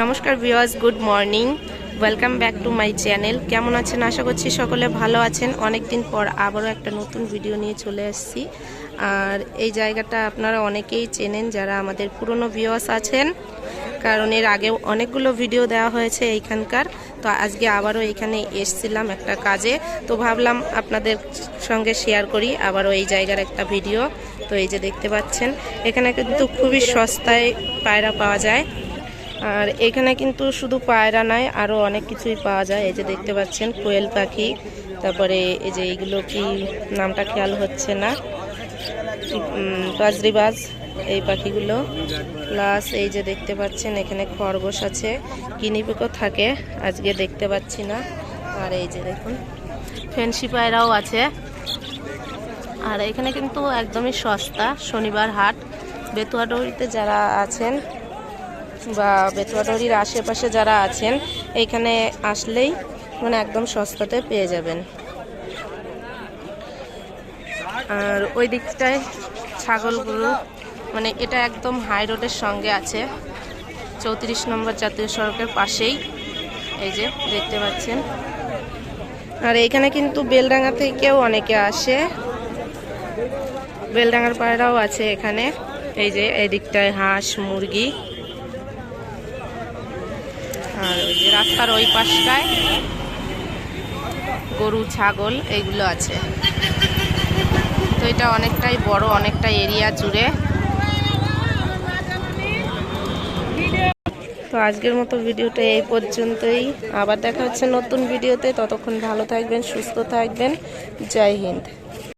নমস্কার viewers good morning welcome back to my channel কেমন আছেন? আশা করছি সকলে ভালো আছেন। অনেক দিন পর আবারও একটা নতুন ভিডিও নিয়ে চলে এসেছি। আর এই জায়গাটা আপনারা অনেকেই চেনেন যারা আমাদের পুরনো ভিউয়ার্স আছেন, কারণ এর আগেও অনেকগুলো ভিডিও দেওয়া হয়েছে এইখানকার। তো আজকে আবারও এখানে এসছিলাম একটা কাজে। তো ভাবলাম আপনাদের সঙ্গে শেয়ার করি আবারও এই জায়গার একটা ভিডিও তো এই যে দেখতে পাচ্ছেন, এখানে কিন্তু খুবই সস্তায় পায়রা পাওয়া যায়। আর এখানে কিন্তু শুধু পায়রা নয় আরও অনেক কিছুই পাওয়া যায়। এই যে দেখতে পাচ্ছেন, কোয়েল পাখি, তারপরে এই যে এইগুলো কি নামটা খেয়াল হচ্ছে না। বাজরিবাজ, এই পাখিগুলো। প্লাস এই যে দেখতে পাচ্ছেন, এখানে খরগোশ আছে কিনিপিকও থাকে, আজকে দেখতে পাচ্ছি না। আর এই যে দেখুন, ফেন্সি পায়রাও আছে। আর এখানে কিন্তু একদমই সস্তা, শনিবার হাট। বেতুয়াডৌরিতে যারা আছেন বা বেতুয়াডৌরির আশেপাশে যারা আছেন এইখানে আসলেই মানে একদম সস্তাতে পেয়ে যাবেন। আর ওই দিকটায় ছাগলগুলো মানে এটা একদম হাই রোডের সঙ্গে আছে। চৌত্রিশ নম্বর জাতীয় সড়কের পাশেই, এই যে দেখতে পাচ্ছেন। আর এইখানে কিন্তু বেলডাঙ্গা থেকেও অনেকে আসে। বেলডাঙ্গার পায়রাও আছে এখানে। এই যে, এই দিকটায় হাঁস, মুরগি। আর ওই যে রাস্তার ওই পাশটায় গরু, ছাগল এইগুলো আছে। তো এটা অনেকটাই বড়, অনেকটা এরিয়া জুড়ে। তো আজকের মতো ভিডিওটা এই পর্যন্তই। আবার দেখা হচ্ছে নতুন ভিডিওতে। ততক্ষণ ভালো থাকবেন, সুস্থ থাকবেন। জয় হিন্দ।